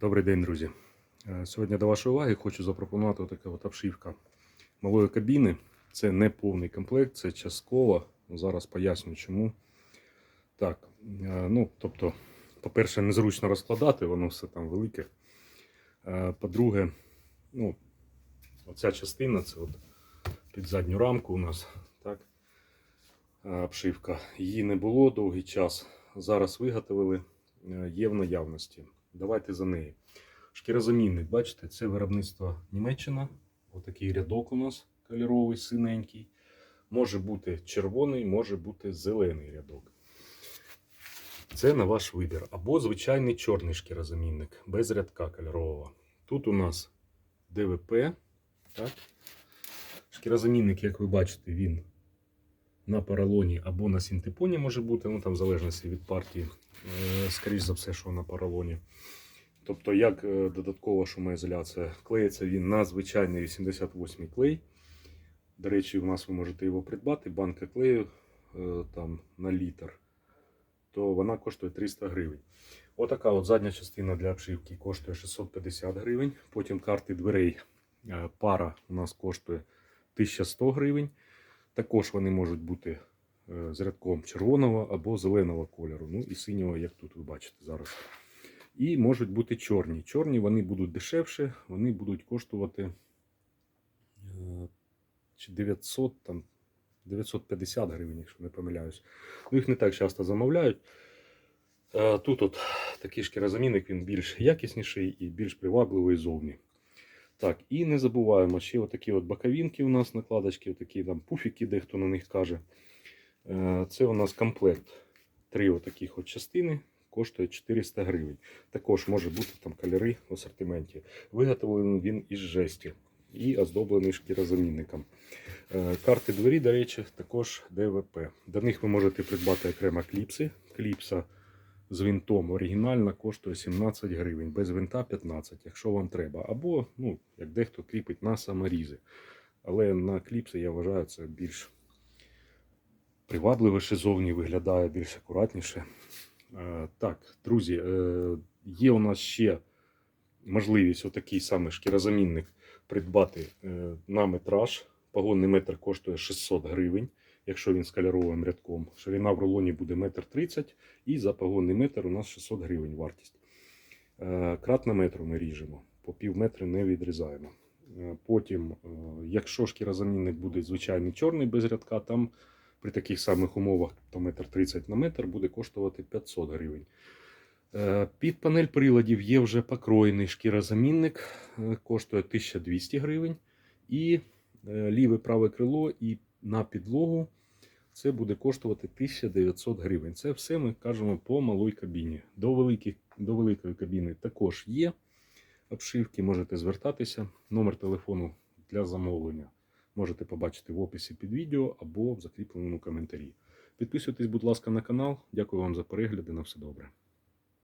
Добрий день, друзі. Е, Сьогодні до вашої уваги хочу запропонувати така от обшивка малої кабіни. Це не повний комплект, це частково. Зараз поясню чому. Так, е, ну, тобто, по-перше, незручно розкладати, воно все там велике. Е, По-друге, ну, оця частина це от під задню рамку у нас. Так, обшивка. Її не було довгий час. Зараз виготовили, є в наявності. Давайте за неї. Шкірозамінник, бачите, це виробництво Німеччина. Отакий рядок у нас кольоровий, синенький. Може бути червоний, може бути зелений рядок. Це на ваш вибір. Або звичайний чорний шкірозамінник без рядка кольорового. Тут у нас ДВП. Так. Шкірозамінник, як ви бачите, він на поролоні або на синтепоні може бути, ну там в залежності від партії. Е, Скоріше за все, що на поролоні. Тобто, як е, додаткова шумоізоляція, клеїться він на звичайний 88 клей. До речі, у нас ви можете його придбати. Банка клею е, там на літр, то вона коштує 300 гривень. Отака от задня частина для обшивки коштує 650 гривень. Потім карти дверей пара у нас коштує 1100 гривень. Також вони можуть бути е, з рядком червоного або зеленого кольору. Ну і синього, як тут ви бачите зараз. І можуть бути чорні. Чорні вони будуть дешевше, вони будуть коштувати е, 900, там, 950 гривень, якщо не помиляюсь. Ну, їх не так часто замовляють. Е, Тут от такий шкірозамінник, він більш якісніший і більш привабливий зовні. Так, і не забуваємо, ще отакі от боковинки у нас накладочки, отакі там пуфіки, дехто на них каже. Е, Це у нас комплект. Три отаких от частини коштує 400 гривень. Також може бути там кольори в асортименті. Виготовлений він із жесті і оздоблений шкірозамінником. Е, Карти двері, до речі, також ДВП. До них ви можете придбати окремо кліпси. Кліпса з винтом оригінальна коштує 17 гривень, без винта 15, якщо вам треба. Або, ну, як дехто кріпить на саморізи. Але на кліпси, я вважаю, це більш привабливіше зовні виглядає, більш акуратніше. Е, Так, друзі, е, є у нас ще можливість отакий самий шкірозамінник придбати е, на метраж. Погонний метр коштує 600 гривень, якщо він з кольоровим рядком. Ширина в рулоні буде 1,30 м і за погонний метр у нас 600 гривень вартість. Е, Кратно метру ми ріжемо, по пів метри не відрізаємо. Е, Потім, е, якщо шкірозамінник буде звичайний чорний без рядка, там при таких самих умовах то метр 30 на метр буде коштувати 500 гривень. Під панель приладів є вже покроєний шкірозамінник, коштує 1200 гривень. І ліве праве крило і на підлогу це буде коштувати 1900 гривень. Це все ми кажемо по малій кабіні. До, великих, до великої кабіни також є обшивки, можете звертатися. Номер телефону для замовлення можете побачити в описі під відео або в закріпленому коментарі. Підписуйтесь, будь ласка, на канал. Дякую вам за перегляди. На все добре.